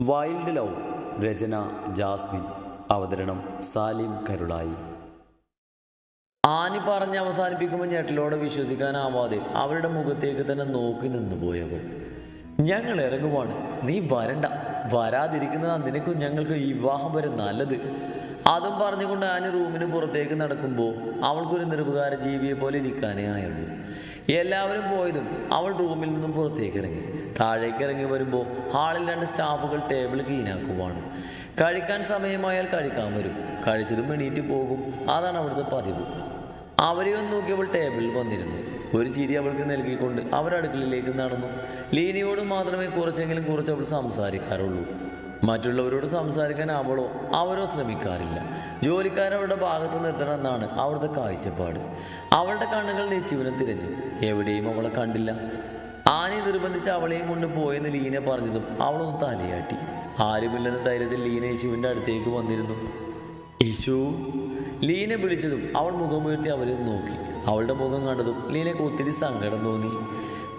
Wild love രചന Jasmine അവതരണം Salim Karulai. Annie പറഞ്ഞ് അവസാനിപ്പിക്കുമ്പോൾ ഞെട്ടലോടെ വിശ്വസിക്കാനാവാതെ അവരുടെ മുഖത്തേക്ക് തന്നെ നോക്കി നിന്നു പോയവൾ ഞങ്ങൾ ഇറങ്ങുവാണ്. നീ വരണ്ട. വരാതിരിക്കുന്നത് നിനക്കും ഞങ്ങൾക്ക് ഈ വിവാഹം വരെ നല്ലത്. അതും പറഞ്ഞുകൊണ്ട് ആനി റൂമിന് പുറത്തേക്ക് നടക്കുമ്പോൾ അവൾക്കൊരു നിർവികാര ജീവിയെ പോലെ ഇരിക്കാനേ ആയുള്ളൂ. എല്ലാവരും പോയതും അവൾ റൂമിൽ നിന്നും പുറത്തേക്ക് ഇറങ്ങി താഴേക്ക് ഇറങ്ങി വരുമ്പോൾ ഹാളിൽ രണ്ട് സ്റ്റാഫുകൾ ടേബിൾ ക്ലീനാക്കുവാണ്. കഴിക്കാൻ സമയമായാൽ കഴിക്കാൻ വരും. കഴിച്ചതും എണീറ്റ് പോകും. അതാണ് അവിടുത്തെ പതിവ്. അവരെ ഒന്ന് ടേബിളിൽ വന്നിരുന്നു. ഒരു ചിരി അവൾക്ക് നൽകിക്കൊണ്ട് അവരടുക്കളിലേക്ക് നടന്നു. ലീനയോട് മാത്രമേ കുറച്ചെങ്കിലും കുറച്ച് അവൾ സംസാരിക്കാറുള്ളൂ. മറ്റുള്ളവരോട് സംസാരിക്കാൻ അവളോ അവരോ ശ്രമിക്കാറില്ല. ജോലിക്കാരവരുടെ ഭാഗത്ത് നിർത്തണമെന്നാണ് അവിടുത്തെ കാഴ്ചപ്പാട്. അവളുടെ കണ്ണുകൾ നെച്ചുവിനെ തിരഞ്ഞു. എവിടെയും അവളെ കണ്ടില്ല. ആനയെ നിർബന്ധിച്ച് അവളെയും കൊണ്ട് പോയെന്ന് ലീന പറഞ്ഞതും അവളൊന്ന് തലയാട്ടി. ആരുമില്ലെന്ന ധൈര്യത്തിൽ ലീന യേശുവിന്റെ അടുത്തേക്ക് വന്നിരുന്നു. യേശു ലീന വിളിച്ചതും അവൾ മുഖമുയർത്തി അവരെ നോക്കി. അവളുടെ മുഖം കണ്ടതും ലീനയ്ക്ക് ഒത്തിരി സങ്കടം തോന്നി.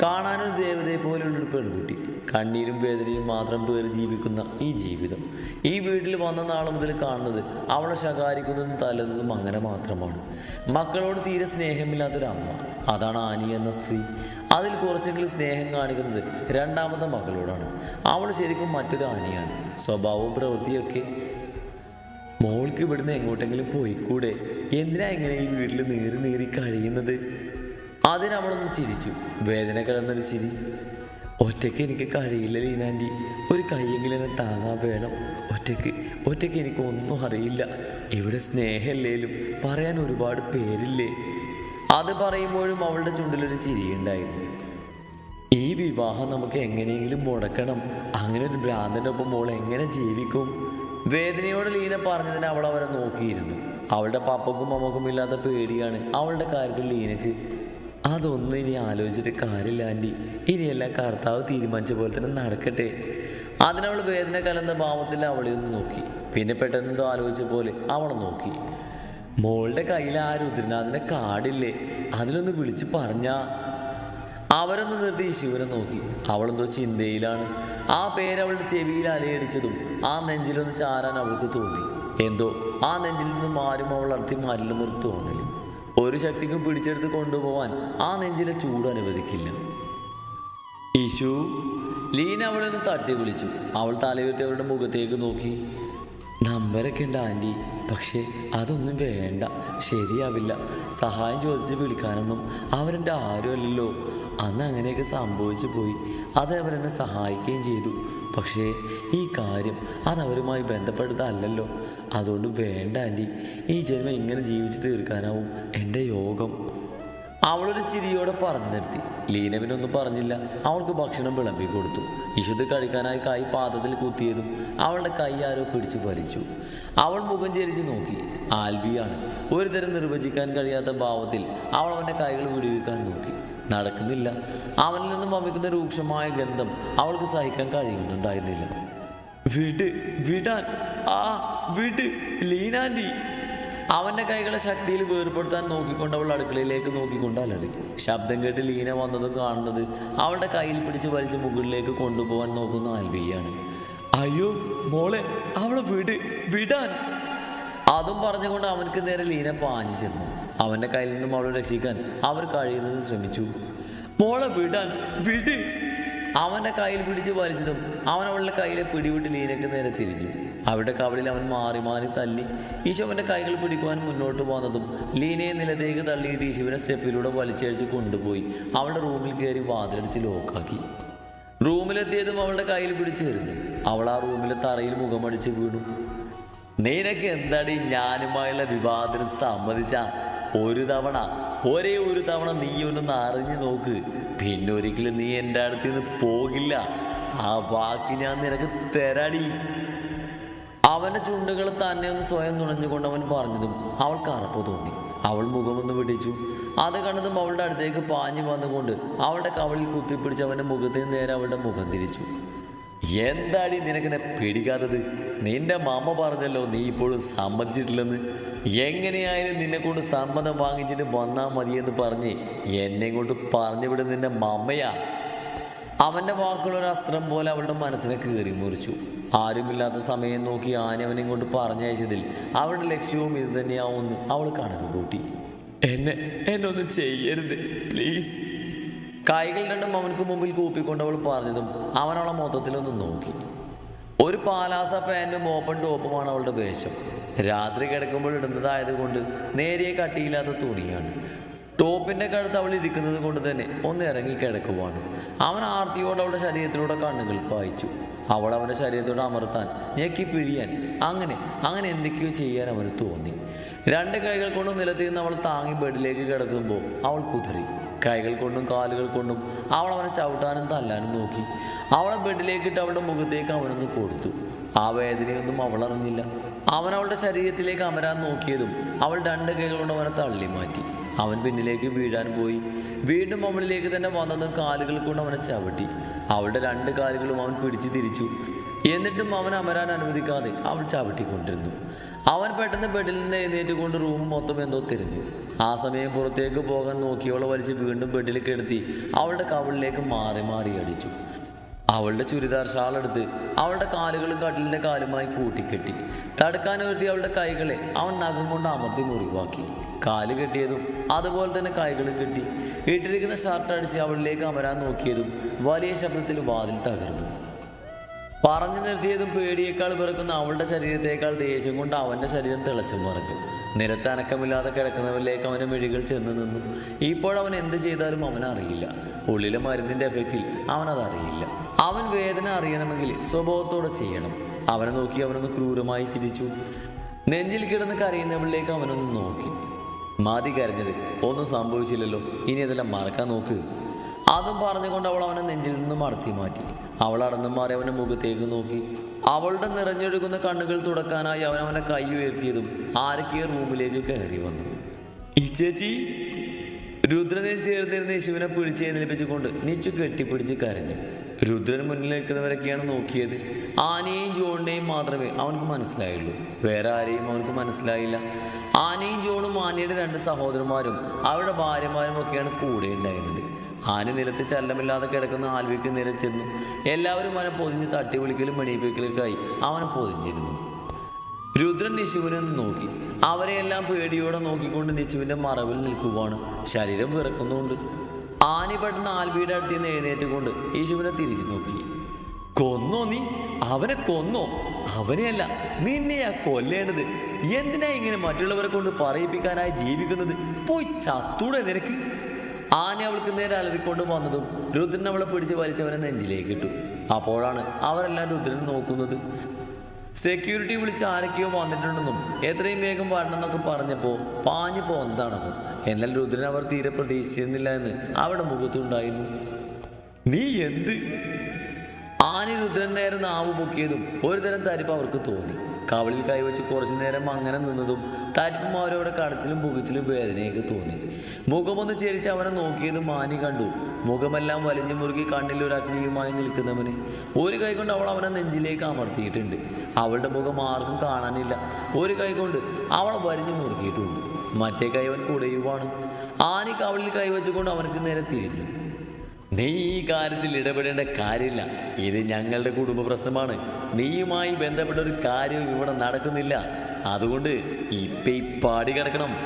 കാണാനൊരു ദേവതയെ പോലെയുള്ളൊരു പെൺകുട്ടി കണ്ണീരും വേദനയും മാത്രം പേര് ജീവിക്കുന്ന ഈ ജീവിതം. ഈ വീട്ടിൽ വന്ന നാൾ മുതൽ കാണുന്നത് അവളെ ശകാരിക്കുന്നതും തലതും അങ്ങനെ മാത്രമാണ്. മക്കളോട് തീരെ സ്നേഹമില്ലാത്തൊരമ്മ അതാണ് ആനി എന്ന സ്ത്രീ. അതിൽ കുറച്ചെങ്കിലും സ്നേഹം കാണിക്കുന്നത് രണ്ടാമത്തെ മകളോടാണ്. അവൾ ശരിക്കും മറ്റൊരു ആനിയാണ്. സ്വഭാവവും പ്രവൃത്തിയൊക്കെ മോൾക്ക് ഇവിടുന്ന് എങ്ങോട്ടെങ്കിലും പോയിക്കൂടെ? എന്തിനാ ഇങ്ങനെ ഈ വീട്ടിൽ നീറി നീറി കഴിയുന്നത്? അതിനവളൊന്ന് ചിരിച്ചു. വേദന കലർന്നൊരു ചിരി. ഒറ്റയ്ക്ക് എനിക്ക് കഴിയില്ല ലീനാന്റി ഒരു കൈയെങ്കിലും എന്നെ താങ്ങാൻ വേണം. ഒറ്റയ്ക്ക് ഒറ്റയ്ക്ക് എനിക്ക് ഒന്നും അറിയില്ല. ഇവിടെ സ്നേഹമില്ലേലും പറയാൻ ഒരുപാട് പേരില്ലേ? അത് പറയുമ്പോഴും അവളുടെ ചുണ്ടിലൊരു ചിരിയുണ്ടായിരുന്നു. ഈ വിവാഹം നമുക്ക് എങ്ങനെയെങ്കിലും മുടക്കണം. അങ്ങനെ ഒരു ഭ്രാന്തന്റെ ഒപ്പം മോൾ എങ്ങനെ ജീവിക്കും? വേദനയോട് ലീന പറഞ്ഞതിന് അവൾ അവരെ നോക്കിയിരുന്നു. അവളുടെ പപ്പക്കും അമ്മക്കും ഇല്ലാത്ത പേടിയാണ് അവളുടെ കാര്യത്തിൽ ലീനക്ക് അതൊന്നും ഇനി ആലോചിച്ചിട്ട് കാര്യമില്ല ആന്റി. ഇനിയെല്ലാം കർത്താവ് തീരുമാനിച്ച പോലെ തന്നെ നടക്കട്ടെ. അതിനവൾ വേദന കലർന്ന ഭാവത്തിൽ അവളെ ഒന്ന് നോക്കി. പിന്നെ പെട്ടെന്നെന്തോ ആലോചിച്ച പോലെ അവളെ നോക്കി. മോളുടെ കയ്യിൽ ആ രുദ്രനാഥിന്റെ കാടില്ലേ അതിലൊന്ന് വിളിച്ച് പറഞ്ഞാ. അവരൊന്ന് നിർത്തി ശിവനെ നോക്കി. അവളെന്തോ ചിന്തയിലാണ്. ആ പേര് അവളുടെ ചെവിയിൽ അലയടിച്ചതും ആ നെഞ്ചിലൊന്ന് ചാരാൻ അവൾക്ക് തോന്നി. എന്തോ? ആ നെഞ്ചിൽ നിന്നും ആരും അവൾ അർത്ഥി മാറില്ലെന്നൊരു തോന്നൽ. ഒരു ശക്തിക്കും പിടിച്ചെടുത്ത് കൊണ്ടുപോവാൻ ആ നെഞ്ചിലെ ചൂട് അനുവദിക്കില്ല. ഈശു ലീന അവളെ ഒന്ന് തട്ടി വിളിച്ചു. അവൾ തലയുയർത്തി അവരുടെ മുഖത്തേക്ക് നോക്കി. നമ്പരൊക്കെ ഉണ്ട് ആന്റി പക്ഷേ അതൊന്നും വേണ്ട ശരിയാവില്ല. സഹായം ചോദിച്ച് വിളിക്കാനൊന്നും അവരെന്റെ ആരുമല്ലല്ലോ. അന്ന് അങ്ങനെയൊക്കെ സംഭവിച്ചു പോയി. അത് അവരെന്നെ സഹായിക്കുകയും ചെയ്തു. പക്ഷേ ഈ കാര്യം അത് അവരുമായി ബന്ധപ്പെട്ടതല്ലല്ലോ. അതുകൊണ്ട് വേണ്ട ആന്റി. ഈ ജന്മം ഇങ്ങനെ ജീവിച്ച് തീർക്കാനാവും എന്റെ യോഗം. അവളൊരു ചിരിയോടെ പറഞ്ഞു നിർത്തി. ലീനവിനൊന്നും പറഞ്ഞില്ല. അവൾക്ക് ഭക്ഷണം വിളമ്പി കൊടുത്തു. ഇശുദ്ധ കഴിക്കാനായി കൈ പാദത്തിൽ കുത്തിയതും അവളുടെ കൈ ആരോ പിടിച്ചു വലിച്ചു. അവൾ മുഖം ചരിച്ച് നോക്കി. ആൽബിയാണ്. ഒരുതരം നിർവചിക്കാൻ കഴിയാത്ത ഭാവത്തിൽ അവൾ അവന്റെ കൈകൾ വിടുവിക്കാൻ നോക്കി. നടക്കുന്നില്ല. അവനിൽ നിന്നും വമിക്കുന്ന രൂക്ഷമായ ഗന്ധം അവൾക്ക് സഹിക്കാൻ കഴിയുന്നുണ്ടായിരുന്നില്ല. വിട് വിടാൻ ആ വിട് ലീനാന്റി. അവന്റെ കൈകളെ ശക്തിയിൽ വേർപെടുത്താൻ നോക്കിക്കൊണ്ട് അവൾ അടുക്കളയിലേക്ക് നോക്കിക്കൊണ്ട് അലറി. ശബ്ദം കേട്ട് ലീന വന്നതും കാണുന്നത് അവളുടെ കയ്യിൽ പിടിച്ച് വലിച്ച് മുകളിലേക്ക് കൊണ്ടുപോകാൻ നോക്കുന്ന ആൽബിയാണ്. അയ്യോ മോളെ അവളെ വിട് വിടാൻ. അതും പറഞ്ഞുകൊണ്ട് അവനക്ക് നേരെ ലീന പാഞ്ഞു ചെന്നു. അവന്റെ കയ്യിൽ നിന്നും അവളെ രക്ഷിക്കാൻ അവർ കഴിയുന്നത് ശ്രമിച്ചു. മോളെ വിടാൻ വിട്. അവന്റെ കയ്യിൽ പിടിച്ച് വലിച്ചതും അവൻ അവളുടെ കയ്യിലെ പിടിവിട്ട് ലീനയ്ക്ക് നേരെ തിരിഞ്ഞു. അവിടെ കവളിൽ അവൻ മാറി മാറി തല്ലി. ഈശോ അവന്റെ കൈകൾ പിടിക്കുവാൻ മുന്നോട്ട് പോകുന്നതും ലീനയെ നിലത്തേക്ക് തള്ളിയിട്ട് ഈശോവിനെ സ്റ്റെപ്പിലൂടെ വലിച്ചഴിച്ച് കൊണ്ടുപോയി. അവളുടെ റൂമിൽ കയറി വാതിലടിച്ച് ലോക്കാക്കി. റൂമിലെത്തിയതും അവളുടെ കയ്യിൽ പിടിച്ചു തരുന്നു അവൾ ആ റൂമിലെ തറയിൽ മുഖമടിച്ച് വീണു. നിനക്ക് എന്താടി ഞാനുമായുള്ള വിവാദത്തിന് സമ്മതിച്ച ഒരു തവണ ഒരേ ഒരു തവണ നീ ഒന്നൊന്ന് അറിഞ്ഞു നോക്ക്. പിന്നെ ഒരിക്കലും നീ എന്റെ അടുത്ത് നിന്ന് പോകില്ല. ആ വാക്ക് ഞാൻ നിനക്ക് തരാടി. അവന്റെ ചുണ്ടുകൾ തന്നെ ഒന്ന് സ്വയം നുണഞ്ഞുകൊണ്ട് അവൻ പറഞ്ഞതും അവൾക്ക് അറപ്പ് തോന്നി. അവൾ മുഖമൊന്ന് പിടിച്ചു അത് കണ്ടതും അവളുടെ അടുത്തേക്ക് പാഞ്ഞു വന്നുകൊണ്ട് അവളുടെ കവളിൽ കുത്തിപ്പിടിച്ച് അവന്റെ മുഖത്തിന് നേരെ അവളുടെ മുഖം തിരിച്ചു. എന്താടി നിനക്കെന്നെ പിടിക്കാത്തത്? നിന്റെ മാമ പറഞ്ഞല്ലോ നീ ഇപ്പോഴും സമ്മതിച്ചിട്ടില്ലെന്ന്. എങ്ങനെയായാലും നിന്നെ കൊണ്ട് സമ്മതം വാങ്ങിച്ചിട്ട് വന്നാൽ മതിയെന്ന് പറഞ്ഞ് എന്നെ കൊണ്ട് പറഞ്ഞു വിടുന്ന നിന്റെ മമ്മയാ. അവന്റെ വാക്കുകൾ ഒരു അസ്ത്രം പോലെ അവളുടെ മനസ്സിനെ കീറി മുറിച്ചു. ആരുമില്ലാത്ത സമയം നോക്കി ആന അവനെ കൊണ്ട് പറഞ്ഞയച്ചതിൽ അവളുടെ ലക്ഷ്യവും ഇത് തന്നെയാവുമെന്ന് അവൾ കണക്ക് കൂട്ടി. എന്നെ എന്നെ ഒന്നും ചെയ്യരുത് പ്ലീസ്. കൈകൾ രണ്ടും അവനക്ക് മുമ്പിൽ കൂപ്പിക്കൊണ്ട് അവൾ പറഞ്ഞതും അവൻ അവളെ മൊത്തത്തിലൊന്ന് നോക്കി. ഒരു പാലാസ പാന്റും ഓപ്പൺ ടോപ്പുമാണ് അവളുടെ വേഷം. രാത്രി കിടക്കുമ്പോൾ ഇടുന്നതായതുകൊണ്ട് നേരിയ കട്ടിയില്ലാത്ത തുണിയാണ്. ടോപ്പിന്റെ കഴുത്ത് അവൾ ഇരിക്കുന്നത് കൊണ്ട് തന്നെ ഒന്ന് ഇറങ്ങി കിടക്കുവാണ്. അവൻ ആർത്തിയോട് അവളുടെ ശരീരത്തിലൂടെ കണ്ണുകൾ പായിച്ചു. അവൾ അവന്റെ ശരീരത്തോട് അമർത്താൻ ഞെക്കി പിഴിയാൻ അങ്ങനെ അങ്ങനെ എന്തൊക്കെയോ ചെയ്യാൻ അവന് തോന്നി. രണ്ട് കൈകൾ കൊണ്ട് നിലത്തിൽ നിന്ന് അവൾ താങ്ങി ബെഡിലേക്ക് കിടത്തുമ്പോൾ അവൾ കുതിറി. കൈകൾ കൊണ്ടും കാലുകൾ കൊണ്ടും അവൾ അവനെ ചവിട്ടാനും തല്ലാനും നോക്കി. അവളെ ബെഡിലേക്കിട്ട് അവളുടെ മുഖത്തേക്ക് അവനൊന്ന് കൊടുത്തു. ആ വേദനയൊന്നും അവൾ അറിഞ്ഞില്ല. അവൻ അവളുടെ ശരീരത്തിലേക്ക് അമരാൻ നോക്കിയതും അവൾ രണ്ട് കൈകൾ കൊണ്ട് അവനെ തള്ളി മാറ്റി. അവൻ പിന്നിലേക്ക് വീഴാൻ പോയി. വീണ്ടും അവളിലേക്ക് തന്നെ വന്നതും കാലുകൾ കൊണ്ട് അവനെ ചവിട്ടി. അവളുടെ രണ്ട് കാലുകളും അവൻ പിടിച്ചു തിരിച്ചു. എന്നിട്ടും അവൻ അമരാൻ അനുവദിക്കാതെ അവൾ ചവിട്ടിക്കൊണ്ടിരുന്നു. അവൻ പെട്ടെന്ന് ബെഡിൽ നിന്ന് എഴുന്നേറ്റ് കൊണ്ട് റൂം മൊത്തം എന്തോ തിരിഞ്ഞു. ആ സമയം പുറത്തേക്ക് പോകാൻ നോക്കിയവളെ വലിച്ച് വീണ്ടും ബെഡിൽ കിടത്തി അവളുടെ കവിളിലേക്ക് മാറി മാറി അടിച്ചു. അവളുടെ ചുരിദാർ ഷാൾ എടുത്ത് അവളുടെ കാലുകളും കട്ടിലിന്റെ കാലുമായി കൂട്ടിക്കെട്ടി. തടുക്കാൻ ഒരുത്തി അവളുടെ കൈകളെ അവൻ നഖം കൊണ്ട് അമർത്തി മുറിവാക്കി. കാൽ കെട്ടിയതും അതുപോലെ തന്നെ കൈകളും കെട്ടി ഇട്ടിരിക്കുന്ന ഷർട്ട് അടിച്ച് അവളിലേക്ക് അമരാൻ നോക്കിയതും വലിയ ശബ്ദത്തിൽ വാതിൽ തകർന്നു. പറഞ്ഞു നിർത്തിയതും പേടിയേക്കാൾ പിറക്കുന്ന അവളുടെ ശരീരത്തേക്കാൾ ദേഷ്യം കൊണ്ട് അവന്റെ ശരീരം തിളച്ചു മറിഞ്ഞു. നിരത്തനക്കമില്ലാതെ കിടക്കുന്നവരിലേക്ക് അവന്റെ മിഴികൾ ചെന്ന് നിന്നു. ഇപ്പോഴവൻ എന്ത് ചെയ്താലും അവനറിയില്ല. ഉള്ളിലെ മരുന്നിന്റെ എഫക്റ്റിൽ അവനതറിയില്ല. അവൻ വേദന അറിയണമെങ്കിൽ സ്വഭാവത്തോടെ ചെയ്യണം. അവനെ നോക്കി അവനൊന്ന് ക്രൂരമായി ചിരിച്ചു. നെഞ്ചിൽ കിടന്ന് കരയുന്നവളിലേക്ക് അവനൊന്ന് നോക്കി. മാതി കരഞ്ഞത് ഒന്നും സംഭവിച്ചില്ലല്ലോ. ഇനി അതെല്ലാം മറക്കാൻ നോക്ക്. അതും പറഞ്ഞുകൊണ്ട് അവൾ അവനെ നെഞ്ചിൽ നിന്ന് മടത്തി മാറ്റി. അവൾ അടന്നു മാറി അവന്റെ മുഖത്തേക്ക് നോക്കി. അവളുടെ നിറഞ്ഞൊഴുകുന്ന കണ്ണുകൾ തുടക്കാനായി അവൻ അവനെ കൈ ഉയർത്തിയതും ആരൊക്കെയോ റൂമിലേക്ക് കയറി വന്നു. ഈ ചേച്ചി? രുദ്രനെ ചേർന്നിരുന്ന യേശുവിനെ പിടിച്ച് എഴുന്നേൽപ്പിച്ചുകൊണ്ട് നിച്ചു കെട്ടിപ്പിടിച്ച് കരഞ്ഞു. രുദ്രൻ മുന്നിൽ നിൽക്കുന്നവരൊക്കെയാണ് നോക്കിയത്. ആനയും ജോണിനെയും മാത്രമേ അവനക്ക് മനസ്സിലായുള്ളൂ. വേറെ ആരെയും അവനക്ക് മനസ്സിലായില്ല. ആനയും ജോണും ആനയുടെ രണ്ട് സഹോദരന്മാരും അവരുടെ ഭാര്യമാരും ഒക്കെയാണ് കൂടെ ഉണ്ടായിരുന്നത്. ആന നിലത്ത് ചലനമില്ലാതെ കിടക്കുന്ന ആൽവിക്ക് നേരെ ചെന്നു. എല്ലാവരും അവനെ പൊതിഞ്ഞ് തട്ടി വിളിക്കലും മണിപ്പിക്കലൊക്കെയായി അവനെ പൊതിഞ്ഞിരുന്നു. രുദ്രൻ നിശുവിനെ ഒന്ന് നോക്കി. അവരെയെല്ലാം പേടിയോടെ നോക്കിക്കൊണ്ട് നിശുവിന്റെ മറവിൽ നിൽക്കുവാണ്. ശരീരം വിറക്കുന്നുണ്ട് ആനി പെട്ടെന്ന് ആൽബിയുടെ അടുത്ത് നിന്ന് എഴുന്നേറ്റുകൊണ്ട് യേശുവിനെ തിരിഞ്ഞു നോക്കി. കൊന്നോ നീ? അവനെ കൊന്നോ? അവനെയല്ല നിന്നെയാ കൊല്ലേണ്ടത്. എന്തിനാ ഇങ്ങനെ മറ്റുള്ളവരെ കൊണ്ട് പറയിപ്പിക്കാനായി ജീവിക്കുന്നത്? പോയി ചത്തൂടെ നിനക്ക്. ആന അവൾക്ക് നേരെ അലറിക്കൊണ്ട് വന്നതും രുദ്രൻ അവളെ പിടിച്ച് വലിച്ചവനെ നെഞ്ചിലേക്ക് ഇട്ടു. അപ്പോഴാണ് അവരെല്ലാം രുദ്രൻ നോക്കുന്നത്. സെക്യൂരിറ്റി വിളിച്ച് ആരൊക്കെയോ വന്നിട്ടുണ്ടെന്നും എത്രയും വേഗം വരണമെന്നൊക്കെ പറഞ്ഞപ്പോൾ പാഞ്ഞു പോന്നതാണവർ എന്നാൽ രുദ്രൻ അവർ തീരെ പ്രതീക്ഷിച്ചിരുന്നില്ല എന്ന് അവിടെ മുഖത്തുണ്ടായിരുന്നു നീ എന്ത്? ആനി രുദ്രൻ നേരെ നാവ് പൊക്കിയതും ഒരു തരം തരിപ്പ് അവർക്ക് തോന്നി. കവളിൽ കൈവച്ച് കുറച്ചു നേരം അങ്ങനെ നിന്നതും തരിപ്പും അവരവിടെ കടച്ചിലും പുകച്ചിലും വേദനയൊക്കെ തോന്നി. മുഖമൊന്ന് ചെരിച്ച് അവനെ നോക്കിയതും ആനി കണ്ടു. മുഖമെല്ലാം വലിഞ്ഞു മുറുകി കണ്ണിൽ ഒരു അഗ്നിയുമായി നിൽക്കുന്നവന്. ഒരു കൈകൊണ്ട് അവൾ അവനെ നെഞ്ചിലേക്ക് അമർത്തിയിട്ടുണ്ട്. അവളുടെ മുഖം ആർക്കും കാണാനില്ല. ഒരു കൈകൊണ്ട് അവൾ വലിഞ്ഞു മുറുക്കിയിട്ടുണ്ട്. മറ്റേ കൈവൻ കുടയുവാണ്. ആനി കവളിൽ കൈവച്ചുകൊണ്ട് അവനക്ക് നേരെ തിരിഞ്ഞു. നീ ഈ കാര്യത്തിൽ ഇടപെടേണ്ട കാര്യമില്ല. ഇത് ഞങ്ങളുടെ കുടുംബ പ്രശ്നമാണ്. നീയുമായി ബന്ധപ്പെട്ട ഒരു കാര്യവും ഇവിടെ നടക്കുന്നില്ല. അതുകൊണ്ട് ഇപ്പം ഈ പാടി കിടക്കണം.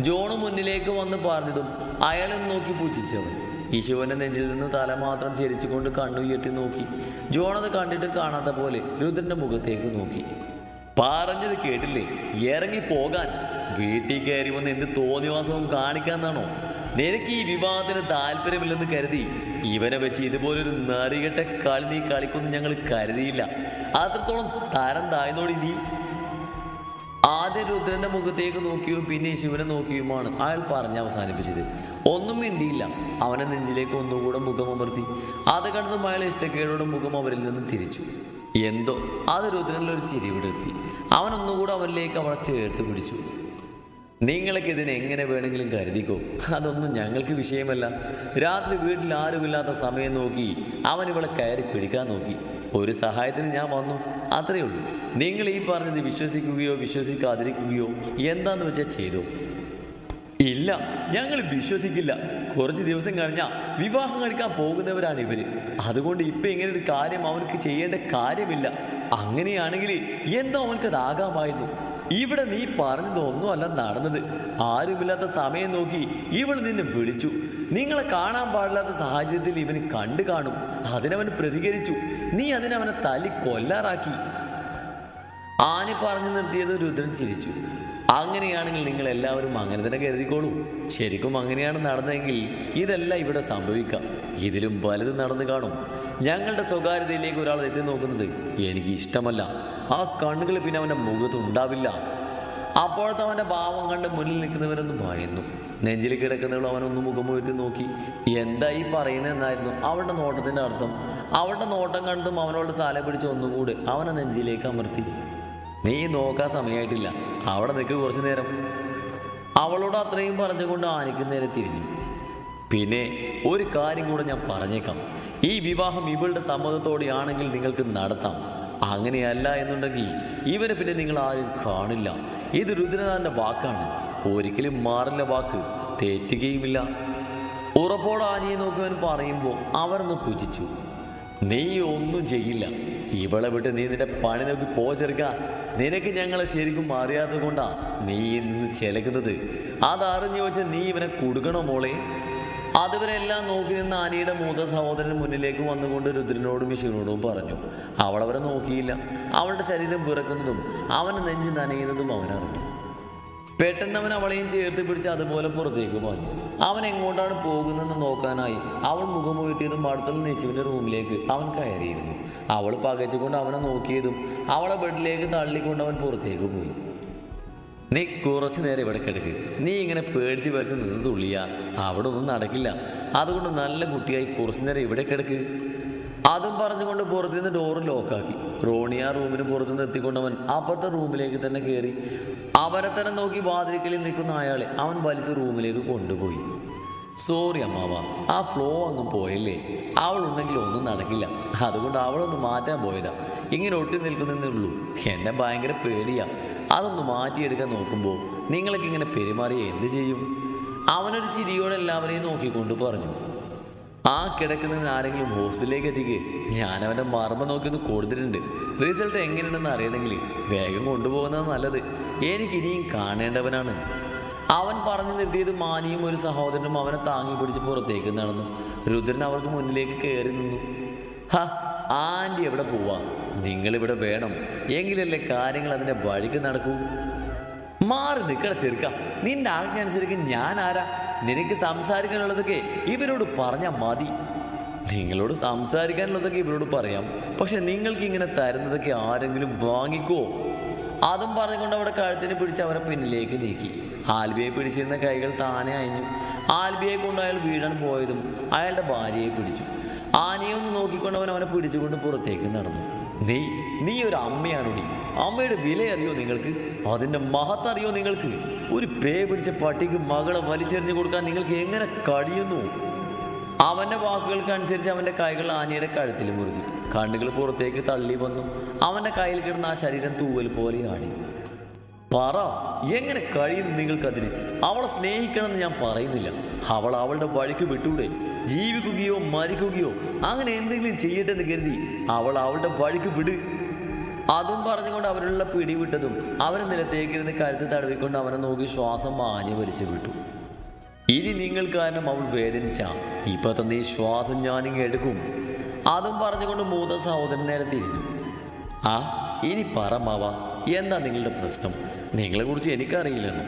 ജോണ് മുന്നിലേക്ക് വന്ന് പറഞ്ഞതും അയാളെ നോക്കി പൂച്ഛിച്ചവൻ ഈശോന്റെ നെഞ്ചിൽ നിന്ന് തല മാത്രം ചെരിച്ചുകൊണ്ട് കണ്ണുയർത്തി നോക്കി. ജോണത് കണ്ടിട്ട് കാണാത്ത പോലെ രുദ്രന്റെ മുഖത്തേക്ക് നോക്കി. പറഞ്ഞത് കേട്ടില്ലേ? ഇറങ്ങി പോകാൻ. വീട്ടിൽ കയറി വന്ന് എന്ത് തോന്നിവാസവും കാണിക്കാന്നാണോ? നിനക്ക് ഈ വിവാഹത്തിന് താല്പര്യമില്ലെന്ന് കരുതി. ഇവനെ വെച്ച് ഇതുപോലൊരു നറികെട്ട കളി നീ കളിക്കൊന്നും ഞങ്ങൾ കരുതിയില്ല. അത്രത്തോളം തരം താഴ്ന്നോടി നീ ആദ്യം രുദ്രന്റെ മുഖത്തേക്ക് നോക്കിയും പിന്നെ ശിവനെ നോക്കിയുമാണ് അയാൾ പറഞ്ഞ് അവസാനിപ്പിച്ചത്. ഒന്നും മിണ്ടിയില്ല. അവനെ നെഞ്ചിലേക്ക് ഒന്നുകൂടെ മുഖമമർത്തി അത് കണ്ടതും അയാൾ ഇഷ്ടക്കേടോടെ മുഖം അവരിൽ നിന്ന് തിരിച്ചു. എന്തോ? അത് രുദ്രനിൽ ഒരു ചിരി വിടുത്തി അവൻ അവനിലേക്ക് അവളെ ചേർത്ത് പിടിച്ചു. നിങ്ങൾക്ക് ഇതിനെ എങ്ങനെ വേണമെങ്കിലും കരുതിക്കോ? അതൊന്നും ഞങ്ങൾക്ക് വിഷയമല്ല. രാത്രി വീട്ടിൽ ആരുമില്ലാത്ത സമയം നോക്കി അവൻ ഇവളെ കയറി പിടിക്കാൻ നോക്കി. ഒരു സഹായത്തിന് ഞാൻ വന്നു. അത്രയേ ഉള്ളൂ. നിങ്ങൾ ഈ പറഞ്ഞത് വിശ്വസിക്കുകയോ വിശ്വസിക്കാതിരിക്കുകയോ എന്താന്ന് വെച്ചാൽ ചെയ്തു? ഇല്ല ഞങ്ങൾ വിശ്വസിക്കില്ല. കുറച്ച് ദിവസം കഴിഞ്ഞാൽ വിവാഹം കഴിക്കാൻ പോകുന്നവരാണ് ഇവർ. അതുകൊണ്ട് ഇപ്പൊ ഇങ്ങനെ ഒരു കാര്യം അവർക്ക് ചെയ്യേണ്ട കാര്യമില്ല. അങ്ങനെയാണെങ്കിൽ എന്തോ അവനക്കത് ആകാമായിരുന്നു ഇവിടെ നീ പറഞ്ഞതൊന്നുമല്ല നടന്നത്. ആരുമില്ലാത്ത സമയം നോക്കി ഇവൾ നിന്നെ വിളിച്ചു. നിങ്ങളെ കാണാൻ പാടില്ലാത്ത സാഹചര്യത്തിൽ ഇവന് കണ്ടു കാണും. അതിനവൻ പ്രതികരിച്ചു. നീ അതിനവനെ തലി കൊല്ലാറാക്കി. ആനി പറഞ്ഞു നിർത്തിയത് രുദ്രൻ ചിരിച്ചു. അങ്ങനെയാണെങ്കിൽ നിങ്ങൾ എല്ലാവരും അങ്ങനെ തന്നെ കരുതിക്കോളൂ. ശരിക്കും അങ്ങനെയാണ് നടന്നതെങ്കിൽ ഇതെല്ലാം ഇവിടെ സംഭവിക്കാം ഇതിലും വലുത് നടന്നു കാണും. ഞങ്ങളുടെ സ്വകാര്യതയിലേക്ക് ഒരാൾ എത്തി നോക്കുന്നത് എനിക്ക് ഇഷ്ടമല്ല ആ കണ്ണുകൾ പിന്നെ അവന്റെ മുഖത്ത് ഉണ്ടാവില്ല. അപ്പോഴത്തെ അവന്റെ ഭാവം കണ്ട് മുന്നിൽ നിൽക്കുന്നവരൊന്ന് ഭയന്നു. നെഞ്ചിൽ കിടക്കുന്നവൾ അവനൊന്ന് മുഖമുയർത്തി നോക്കി. എന്താ ഈ പറയുന്നതെന്നായിരുന്നു. അവളുടെ നോട്ടത്തിന്റെ അർത്ഥം അവളുടെ നോട്ടം കണ്ടും അവനോട് തല പിടിച്ച് ഒന്നുകൂടെ അവനെ നെഞ്ചിലേക്ക് അമർത്തി. നീ നോക്കാൻ സമയമായിട്ടില്ല. അവിടെ നിൽക്ക് കുറച്ച് നേരം. അവളോട് അത്രയും പറഞ്ഞുകൊണ്ട് ആനയ്ക്ക് നേരെ തിരിഞ്ഞു. പിന്നെ ഒരു കാര്യം കൂടെ ഞാൻ പറഞ്ഞേക്കാം. ഈ വിവാഹം ഇവളുടെ സമ്മതത്തോടെയാണെങ്കിൽ നിങ്ങൾക്ക് നടത്താം. അങ്ങനെയല്ല എന്നുണ്ടെങ്കിൽ ഇവരെ പിന്നെ നിങ്ങൾ ആരും കാണില്ല. ഇത് രുദ്രനാഥന്റെ വാക്കാണ്. ഒരിക്കലും മാറില്ല വാക്ക് തെറ്റുകയുമില്ല. ഉറപ്പോടെ ആനയെ നോക്കുവാൻ പറയുമ്പോൾ അവരൊന്ന് പുജിച്ചു നീ ഒന്നും ചെയ്യില്ല. ഇവളെ വിട്ട് നീ നിന്റെ പണി നോക്കി പോചെറുക്ക. നിനക്ക് ഞങ്ങളെ ശരിക്കും അറിയാത്തത് കൊണ്ടാ നീ നിന്ന് ചെലക്കുന്നത്. അതറിഞ്ഞു വെച്ച് നീ ഇവനെ കൊടുക്കണോ മോളെ? അതുവരെ എല്ലാം നോക്കി നിന്ന് ആനയുടെ മൂത്ത സഹോദരൻ മുന്നിലേക്ക് വന്നുകൊണ്ട് രുദ്രനോടും ശിവനോടും പറഞ്ഞു അവളവരെ നോക്കിയില്ല. അവളുടെ ശരീരം പിറക്കുന്നതും അവന്റെ നെഞ്ച് നനയുന്നതും അവനറിഞ്ഞു പെട്ടെന്ന് അവൻ അവളെയും ചേർത്ത് പിടിച്ച് അതുപോലെ പുറത്തേക്ക് പറഞ്ഞു അവൻ എങ്ങോട്ടാണ് പോകുന്നതെന്ന് നോക്കാനായി അവൾ മുഖമുയർത്തിയതും അടുത്തുള്ള നെച്ചുവിന്റെ റൂമിലേക്ക് അവൻ കയറിയിരുന്നു. അവൾ പകച്ചുകൊണ്ട് അവനെ നോക്കിയതും അവളെ ബെഡിലേക്ക് തള്ളിക്കൊണ്ട് അവൻ പുറത്തേക്ക് പോയി. നീ കുറച്ചു നേരം ഇവിടെ കിടക്ക്. നീ ഇങ്ങനെ പേടിച്ച് പേടിച്ച് നിന്ന് തുള്ളിയ. അവിടെ ഒന്നും നടക്കില്ല. അതുകൊണ്ട് നല്ല കുട്ടിയായി കുറച്ചു നേരം ഇവിടെ കിടക്ക്. അതും പറഞ്ഞുകൊണ്ട് പുറത്തുനിന്ന് ഡോറ് ലോക്കാക്കി റോണി ആ റൂമിന് പുറത്ത് നിർത്തിക്കൊണ്ടവൻ അപ്പുറത്തെ റൂമിലേക്ക് തന്നെ കയറി അവരെ തന്നെ നോക്കി വാതിരിക്കലിൽ നിൽക്കുന്ന അയാളെ അവൻ വലിച്ച റൂമിലേക്ക് കൊണ്ടുപോയി. സോറി അമ്മാവ ആ ഫ്ലോ അങ്ങ് പോയല്ലേ. അവളുണ്ടെങ്കിൽ ഒന്നും നടക്കില്ല. അതുകൊണ്ട് അവളൊന്ന് മാറ്റാൻ പോയതാ. ഇങ്ങനെ ഒട്ടി നിൽക്കുന്നേ ഉള്ളൂ. എന്നെ ഭയങ്കര പേടിയാ. അതൊന്ന് മാറ്റിയെടുക്കാൻ നോക്കുമ്പോൾ നിങ്ങളൊക്കെ ഇങ്ങനെ പെരുമാറിയ എന്ത് ചെയ്യും? അവനൊരു ചിരിയോടെ എല്ലാവരെയും നോക്കിക്കൊണ്ട് പറഞ്ഞു ആ കിടക്കുന്ന ആരെങ്കിലും ഹോസ്പിറ്റലിലേക്ക് എത്തിക്ക്. ഞാൻ അവന്റെ മർമ്മം നോക്കി ഒന്ന് കൊടുത്തിട്ടുണ്ട്. റിസൾട്ട് എങ്ങനെയുണ്ടെന്ന് അറിയണമെങ്കിൽ വേഗം കൊണ്ടുപോകുന്നത് നല്ലത്. എനിക്കിനിയും കാണേണ്ടവനാണ്. അവൻ പറഞ്ഞു നിർത്തിയത് മാനിയും ഒരു സഹോദരനും അവനെ താങ്ങി പിടിച്ച് പുറത്തേക്ക് നടന്നു. രുദ്രൻ അവർക്ക് മുന്നിലേക്ക് കയറി നിന്നു. ഹ ആന്റി എവിടെ പോവാ? നിങ്ങളിവിടെ വേണം. എങ്കിലല്ലേ കാര്യങ്ങൾ അതിന്റെ വഴിക്ക് നടക്കൂ? മാറി നിൽക്കട ചെറുക്ക. നിന്റെ ആജ്ഞ അനുസരിച്ച് ഞാൻ ആരാ? നിനക്ക് സംസാരിക്കാനുള്ളതൊക്കെ ഇവരോട് പറഞ്ഞാൽ മതി. നിങ്ങളോട് സംസാരിക്കാനുള്ളതൊക്കെ ഇവരോട് പറയാം. പക്ഷെ നിങ്ങൾക്ക് ഇങ്ങനെ തരുന്നതൊക്കെ ആരെങ്കിലും വാങ്ങിക്കോ? അതും പറഞ്ഞുകൊണ്ട് അവിടെ കഴുത്തിന് പിടിച്ച് അവരെ പിന്നിലേക്ക് നീക്കി. ആൽബിയെ പിടിച്ചിരുന്ന കൈകൾ താനെ അയഞ്ഞു. ആൽബിയെ കൊണ്ട് അയാൾ വീഴാൻ പോയതും അയാളുടെ ഭാര്യയെ പിടിച്ചു. ആനയെ ഒന്ന് നോക്കിക്കൊണ്ട് അവൻ അവനെ പിടിച്ചുകൊണ്ട് പുറത്തേക്ക് നടന്നു. നീ നീ ഒരു അമ്മയാണോടി. അമ്മയുടെ വില അറിയോ നിങ്ങൾക്ക്? അതിന്റെ മഹത്തറിയോ നിങ്ങൾക്ക്? ഒരു പേ പിടിച്ച പട്ടിക്ക് മകളെ വലിച്ചെറിഞ്ഞു കൊടുക്കാൻ നിങ്ങൾക്ക് എങ്ങനെ കഴിയുന്നു? അവന്റെ വാക്കുകൾക്ക് അനുസരിച്ച് അവന്റെ കൈകൾ ആനയുടെ കഴുത്തിൽ മുറുകി. കണ്ണുകൾ പുറത്തേക്ക് തള്ളി വന്നു. അവന്റെ കയ്യിൽ കിടന്ന ആ ശരീരം തൂവൽ പോലെ ആടി പറ എങ്ങനെ കഴിയുന്നു നിങ്ങൾക്കതിന്? അവളെ സ്നേഹിക്കണമെന്ന് ഞാൻ പറയുന്നില്ല. അവൾ അവളുടെ വഴിക്ക് വിട്ടൂടെ. ജീവിക്കുകയോ മരിക്കുകയോ അങ്ങനെ എന്തെങ്കിലും ചെയ്യട്ടെ എന്ന് കരുതി അവൾ അവളുടെ വഴിക്ക് വിട്. അതും പറഞ്ഞുകൊണ്ട് അവരുള്ള പിടി വിട്ടതും അവൻ നിലത്തേക്കിരുന്ന് കരുത്ത് തടവിക്കൊണ്ട് അവനെ നോക്കി ശ്വാസം മാഞ്ഞു വലിച്ചു വിട്ടു. ഇനി നിങ്ങൾ കാരണം അവൾ വേദനിച്ച. ഇപ്പൊ തന്നെ ഈ ശ്വാസം ഞാനിങ്ങ് എടുക്കും. അതും പറഞ്ഞുകൊണ്ട് മൂത്ത സഹോദരൻ നേരെ തിരിഞ്ഞു ആ ഇനി പറ മാവ എന്താ നിങ്ങളുടെ പ്രശ്നം? നിങ്ങളെക്കുറിച്ച് എനിക്കറിയില്ലെന്നു.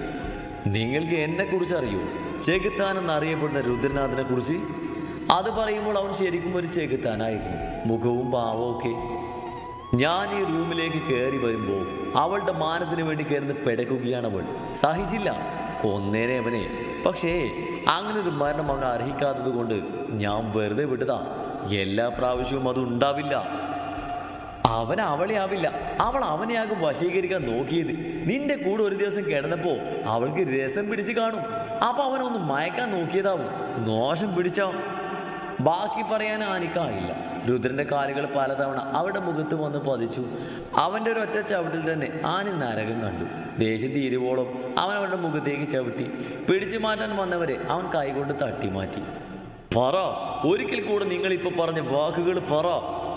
നിങ്ങൾക്ക് എന്നെ കുറിച്ച് അറിയൂ? ചെകുത്താനെന്ന് അറിയപ്പെടുന്ന രുദ്രനാഥിനെ കുറിച്ച്? അത് പറയുമ്പോൾ അവൻ ശരിക്കും ഒരു ചെകുത്താനായിരുന്നു. മുഖവും ഭാവവും ഒക്കെ. ഞാൻ ഈ റൂമിലേക്ക് കയറി വരുമ്പോൾ അവളുടെ മാനത്തിന് വേണ്ടി കയറുന്ന പെടക്കുകയാണ് അവൾ. സഹിച്ചില്ല. കൊന്നേനെ അവനെ. പക്ഷേ അങ്ങനെ ഒരു മരണം അവൻ അർഹിക്കാത്തത് കൊണ്ട് ഞാൻ വെറുതെ വിട്ടതാ. എല്ലാ പ്രാവശ്യവും അത് ഉണ്ടാവില്ല. അവൻ അവളെ ആവില്ല. അവൾ അവനെയാകും വശീകരിക്കാൻ നോക്കിയത്. നിന്റെ കൂടെ ഒരു ദിവസം കിടന്നപ്പോ അവൾക്ക് രസം പിടിച്ച് കാണും. അപ്പൊ അവനൊന്ന് മയക്കാൻ നോക്കിയതാവും. നോഷം പിടിച്ചോ? ബാക്കി പറയാൻ ആനിക്കായില്ല രുദ്രന്റെ കാലുകൾ പലതവണ അവരുടെ മുഖത്ത് വന്ന് പതിച്ചു. അവന്റെ ഒരു ഒറ്റ ചവിട്ടിൽ തന്നെ ആനി നരകം കണ്ടു. ദേഷ്യം തീരുവോളം അവൻ അവരുടെ മുഖത്തേക്ക് ചവിട്ടി. പിടിച്ചു മാറ്റാൻ വന്നവരെ അവൻ കൈകൊണ്ട് തട്ടി മാറ്റി പറ. ഒരിക്കൽ കൂടെ നിങ്ങൾ ഇപ്പൊ പറഞ്ഞ വാക്കുകൾ പറ.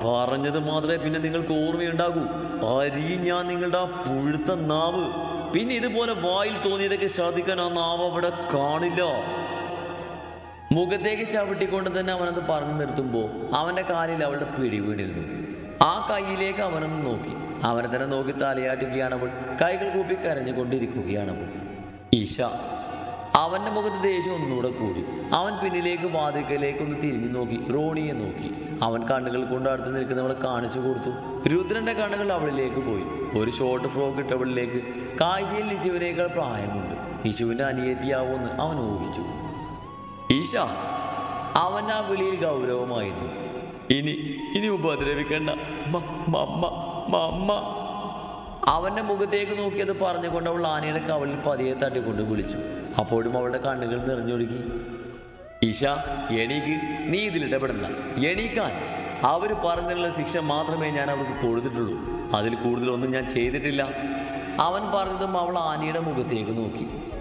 പറഞ്ഞത് മാത്രമേ പിന്നെ നിങ്ങൾക്ക് ഓർമ്മയുണ്ടാകൂ. അരി ഞാൻ നിങ്ങളുടെ ആ പുഴുത്ത നാവ്. പിന്നെ ഇതുപോലെ വായിൽ തോന്നിയതൊക്കെ ശ്രദ്ധിക്കാൻ ആ നാവ് അവിടെ കാണില്ല. മുഖത്തേക്ക് ചവിട്ടിക്കൊണ്ട് തന്നെ അവനത് പറഞ്ഞു നിർത്തുമ്പോൾ അവന്റെ കാലിൽ അവളുടെ പിടി വീണിരുന്നു. ആ കൈയിലേക്ക് അവനൊന്ന് നോക്കി. അവനെ തന്നെ നോക്കി തലയാട്ടുകയാണവൾ കൈകൾ കൂപ്പി കരഞ്ഞുകൊണ്ടിരിക്കുകയാണവൾ ഈശ അവന്റെ മുഖത്ത് ദേഷ്യം ഒന്നുകൂടെ കൂടി. അവൻ പിന്നിലേക്ക് വാതിക്കലേക്ക് ഒന്ന് തിരിഞ്ഞു നോക്കി റോണിയെ നോക്കി. അവൻ കണ്ണുകൾ കൊണ്ട് അടുത്ത് നിൽക്കുന്നവളെ കാണിച്ചു കൊടുത്തു. രുദ്രന്റെ കണ്ണുകൾ അവളിലേക്ക് പോയി. ഒരു ഷോർട്ട് ഫ്രോക്ക് ഇട്ടവളിലേക്ക് കാഴ്ചയിൽ ഇശുവിനേക്കാൾ പ്രായമുണ്ട്. ഇശുവിന്റെ അനിയത്തിയാവുമെന്ന് അവൻ ഊഹിച്ചു. ഈശ അവൻ ആ വിളിയിൽ ഗൗരവമായിരുന്നു. ഇനി ഇനി ഉപദ്രവിക്കണ്ട. അവന്റെ മുഖത്തേക്ക് നോക്കിയത് പറഞ്ഞുകൊണ്ട് അവൾ ആനയുടെ കവളിൽ പതിയെ തട്ടിക്കൊണ്ട് വിളിച്ചു. അപ്പോഴും അവളുടെ കണ്ണുകൾ നിറഞ്ഞൊഴുകി. ഈശ എണീക്ക്. നീ ഇതിൽ ഇടപെടണ്ട. എണീക്കാൻ. അവർ പറഞ്ഞതിനുള്ള ശിക്ഷ മാത്രമേ ഞാൻ അവൾക്ക് കൊടുത്തിട്ടുള്ളൂ. അതിൽ കൂടുതലൊന്നും ഞാൻ ചെയ്തിട്ടില്ല. അവൻ പറഞ്ഞതും അവൾ ആനയുടെ മുഖത്തേക്ക് നോക്കി.